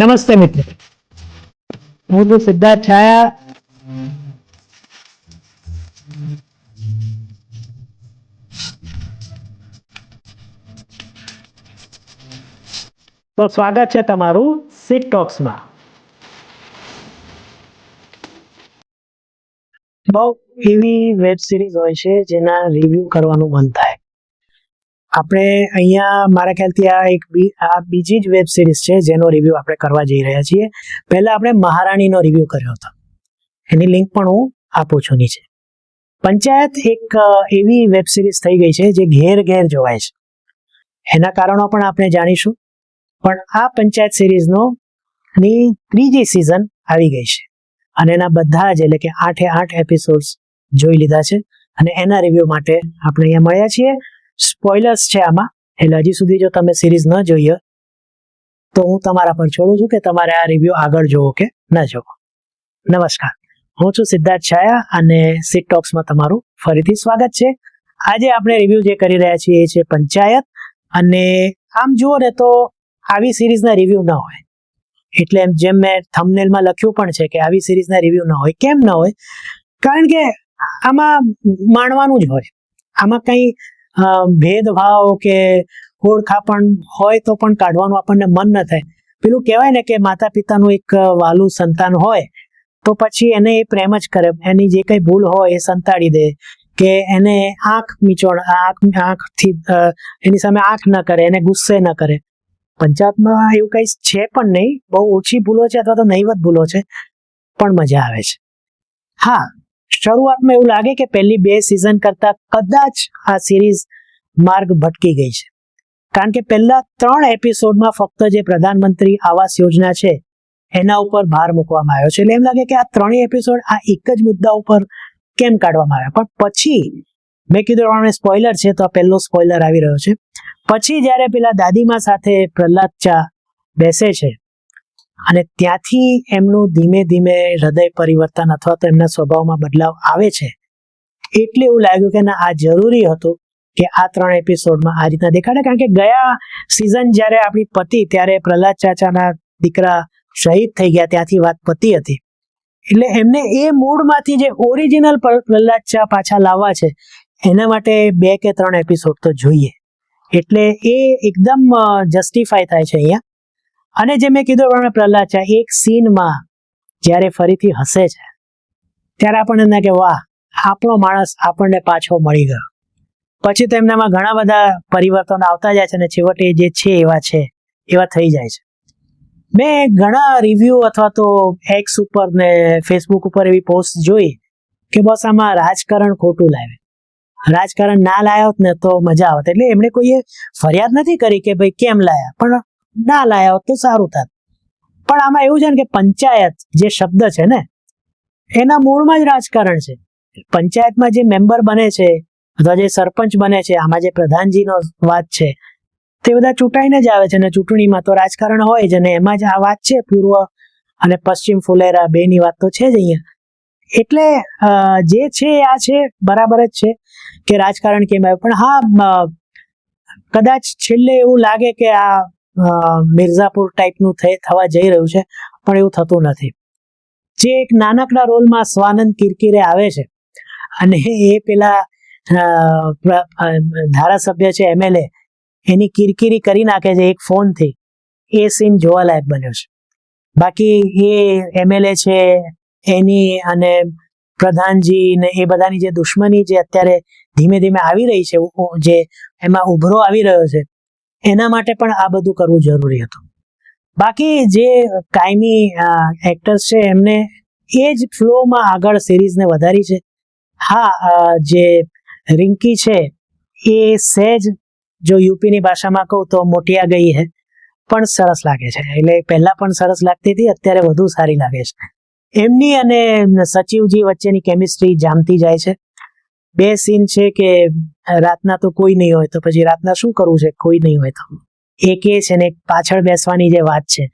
નમસ્તે મિત્રો. હું સિદ્ધાર્થ છાયા. તો સ્વાગત છે તમારું સિટ ટોક્સમાં બહુ એવી વેબ સિરીઝ હોય છે જેના રિવ્યુ કરવાનું મન થાય. આપણે અહીંયા મારા ખ્યાલથી આ એક આ બીજી જ વેબ સિરીઝ છે જેનો રિવ્યૂ આપણે કરવા જઈ રહ્યા છીએ. પહેલા આપણે મહારાણીનો રિવ્યૂ કર્યો હતો. એની લિંક પણ હું આપું છું નીચે. પંચાયત એક એવી વેબ સિરીઝ થઈ ગઈ છે જે ઘેર ઘેર જોવાય છે. એના કારણો પણ આપણે જાણીશું. પણ આ પંચાયત સિરીઝનો ની ત્રીજી સિઝન આવી ગઈ છે. અને એના બધા જ એટલે કે આઠે આઠ એપિસોડ્સ જોઈ લીધા છે. અને એના રિવ્યૂ માટે આપણે અહીંયા મળ્યા છીએ. સ્પોઇલર્સ છે આમાં. એટલે હજી સુધી જો તમે સિરીઝ ન જોઈએ, તો હું તમારા પર છોડું છું કે તમારે આ રિવ્યુ આગળ જોવો કે ન જોવો. નમસ્કાર. હું છું સિદ્ધાર્થ છાયા અને સીટ ટોક્સમાં તમારું ફરીથી સ્વાગત છે. આજે આપણે રિવ્યુ જે કરી રહ્યા છીએ એ છે પંચાયત. અને આમ જુઓ ને તો આવી સિરીઝના રિવ્યુ ન હોય. એટલે એમ જેમ મેં થંબનેલમાં લખ્યું પણ છે કે આવી સિરીઝના રિવ્યુ ન હોય, કેમ ન હોય? કારણ કે આમાં માણવાનું જ હોય. આમાં કંઈ ભેદભાવ કે ઓળખાપણ હોય તો પણ કાઢવાનું આપણને મન ન થાય. પેલું કહેવાય ને કે માતા પિતાનું એક વાલું સંતાન હોય, તો પછી એને એ પ્રેમ જ કરે. એની જે કંઈ ભૂલ હોય એ સંતાડી દે કે એને આંખ મીચોડ, આંખ, આંખથી એની સામે આંખ ન કરે, એને ગુસ્સે ન કરે. પંચાયતમાં એવું કંઈ છે પણ નહીં. બહુ ઓછી ભૂલો છે અથવા તો નહીવત ભૂલો છે, પણ મજા આવે છે. હા શરૂઆતમાં એવું લાગે કે પહેલી બે સિઝન કરતા કદાચ આ સિરીઝ માર્ગ ભટકી ગઈ છે. કારણ કે પહેલા ત્રણ એપિસોડમાં ફક્ત જે પ્રધાનમંત્રી આવાસ યોજના છે, એના ઉપર ભાર મૂકવામાં આવ્યો છે. એટલે એમ લાગે કે આ ત્રણેય એપિસોડ આ એક જ મુદ્દા ઉપર કેમ કાઢવામાં આવ્યા? પણ પછી, મેં કીધું પ્રમાણે સ્પોઇલર છે, તો આ પહેલો સ્પોઇલર આવી રહ્યો છે. પછી જ્યારે પેલા દાદીમા સાથે પ્રહલાદ ચા બેસે છે અને ત્યાંથી એમનું ધીમે ધીમે હૃદય પરિવર્તન અથવા તો એમના સ્વભાવમાં બદલાવ આવે છે. એટલે એવું લાગ્યું કે ના, આ જરૂરી હતું કે આ ત્રણ એપિસોડમાં આ રીતના દેખાડે. કારણ કે ગયા સિઝન જ્યારે આપણી પતિ, ત્યારે પ્રહલાદ ચાચાના દીકરા શહીદ થઈ ગયા, ત્યાંથી વાત પતિ હતી. એટલે એમને એ મૂડમાંથી જે ઓરિજિનલ પ્રહલાદ ચા પાછા લાવવા છે, એના માટે બે કે ત્રણ એપિસોડ તો જોઈએ. એટલે એ એકદમ જસ્ટિફાય થાય છે અહીંયા. અને જે મેં કીધું પ્રમાણે પ્રહલાદ છે, એક સીનમાં જ્યારે ફરીથી હસે છે, ત્યારે આપણને એમને કે વાહ, આપણો માણસ આપણને પાછો મળી ગયો. પછી તો એમનામાં ઘણા બધા પરિવર્તન આવતા જાય છે અને છેવટે જે છે એવા છે, એવા થઈ જાય છે. મેં ઘણા રિવ્યૂ અથવા તો એક્સ ઉપર ને ફેસબુક ઉપર એવી પોસ્ટ જોઈ કે બસ આમાં રાજકારણ ખોટું લાવે રાજકારણ ના લાયો ને તો મજા આવત. એટલે એમણે કોઈએ ફરિયાદ નથી કરી કે ભાઈ કેમ લાયા? પણ ના લાયા હોત તો સારું થાત. પણ આમાં એવું છે ને કે પંચાયત જે શબ્દ છે ને, એના મૂળમાં જ રાજકારણ છે. પંચાયતમાં જે મેમ્બર બને છે, અથવા જે સરપંચ બને છે, આમાં જે પ્રધાનજીનો વાત છે, તે બધા ચૂંટાઈને જ આવે છે અને ચૂંટણીમાં તો રાજકારણ હોય જ અને એમાં જ આ વાત છે પૂર્વ અને પશ્ચિમ ફુલેરા બેની વાત તો છે જ અહીંયા. એટલે જે છે આ છે, બરાબર જ છે કે રાજકારણ કેમ આવ્યું. પણ હા કદાચ છેલ્લે એવું લાગે કે આ મિર્ઝાપુર ટાઈપનું થવા જઈ રહ્યું છે, પણ એવું થતું નથી. જે એક નાનકડા રોલમાં સ્વાનંદ કિરકિરે આવે છે, અને એ પેલા ધારાસભ્ય છે એમએલએ એની કિરકિરી કરી નાખે છે, એક ફોનથી એ સીન જોવાલાયક બન્યો છે. બાકી એ એમએલએ છે, એની અને પ્રધાનજી ને એ બધાની જે દુશ્મની જે અત્યારે ધીમે ધીમે આવી રહી છે જે એમાં ઉભરો આવી રહ્યો છે એના માટે પણ આ બધું કરવું જરૂરી હતું. બાકી જે કાયમી એક્ટર્સ છે, એમને એ જ ફ્લોમાં આગળ સિરીઝને વધારી છે. હા જે રિંકી છે, એ સહેજ જો યુપીની ભાષામાં કહું તો મોટિયા ગઈ હે, પણ સરસ લાગે છે. એટલે પહેલાં પણ સરસ લાગતી હતી, અત્યારે વધુ સારી લાગે છે. એમની અને સચિવજી વચ્ચેની કેમિસ્ટ્રી જામતી જાય છે. બે સીન છે કે રાતના તો કોઈ નહીં હોય તો પછી રાતના શું કરવું છે? કોઈ નહીં હોય તો. એક એ છે ને પાછળ બેસવાની જે વાત છે.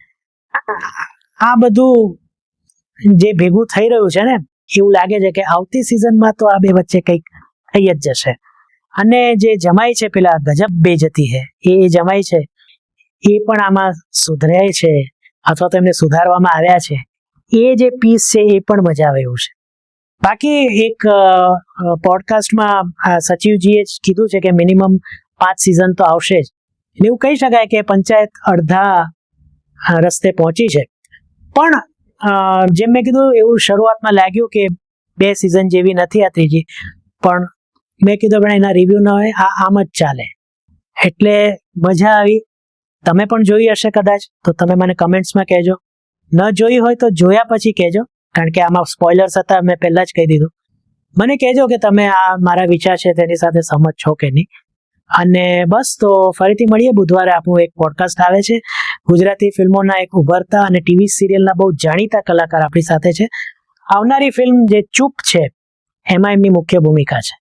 આ બધું જે ભેગું થઈ રહ્યું છે ને, એવું લાગે છે કે આવતી સિઝનમાં તો આ બે વચ્ચે કંઈક થઈ જ જશે. અને જે જમાઈ છે પેલા ગજબ બેજતી હે, એ જમાઈ છે, એ પણ આમાં સુધરે છે, અથવા તો એમને સુધારવામાં આવ્યા છે. એ જે પીસ છે એ પણ મજા આવે એવું છે. બાકી એક પોડકાસ્ટમાં સચિવજીએ જ કીધું છે કે મિનિમમ પાંચ સિઝન તો આવશે જ. એટલે એવું કહી શકાય કે પંચાયત અડધા રસ્તે પહોંચી છે. પણ જેમ મેં કીધું એવું શરૂઆતમાં લાગ્યું કે બે સિઝન જેવી નથી આ ત્રીજી. પણ મેં કીધું પણ એના રિવ્યૂ ન હોય, આ આમ જ ચાલે. એટલે મજા આવી. તમે પણ જોઈ હશે કદાચ, તો તમે મને કમેન્ટ્સમાં કહેજો. ન જોઈ હોય તો જોયા પછી કહેજો. કારણ કે આમાં સ્પોઇલર્સ હતા, મેં પહેલાં જ કહી દીધું. મને કહેજો કે તમે આ મારા વિચાર છે, તેની સાથે સહમત છો કે નહીં. અને બસ, તો ફરીથી મળીએ. બુધવારે આપણું એક પોડકાસ્ટ આવે છે. ગુજરાતી ફિલ્મોના એક ઉભરતા અને ટીવી સિરિયલના બહુ જાણીતા કલાકાર આપણી સાથે છે. આવનારી ફિલ્મ જે ચૂપ છે, એમાં એમની મુખ્ય ભૂમિકા છે.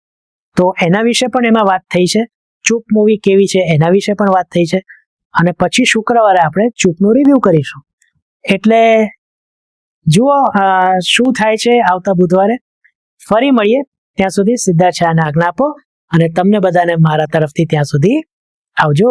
તો એના વિશે પણ એમાં વાત થઈ છે. ચૂપ મૂવી કેવી છે, એના વિશે પણ વાત થઈ છે. અને પછી શુક્રવારે આપણે ચૂપનું રિવ્યૂ કરીશું. એટલે જુઓ શું થાય છે આવતા બુધવારે? ફરી મળીએ. ત્યાં સુધી સિદ્ધાર્થ શાહને આજ્ઞા આપો અને તમને બધાને મારા તરફથી ત્યાં સુધી આવજો.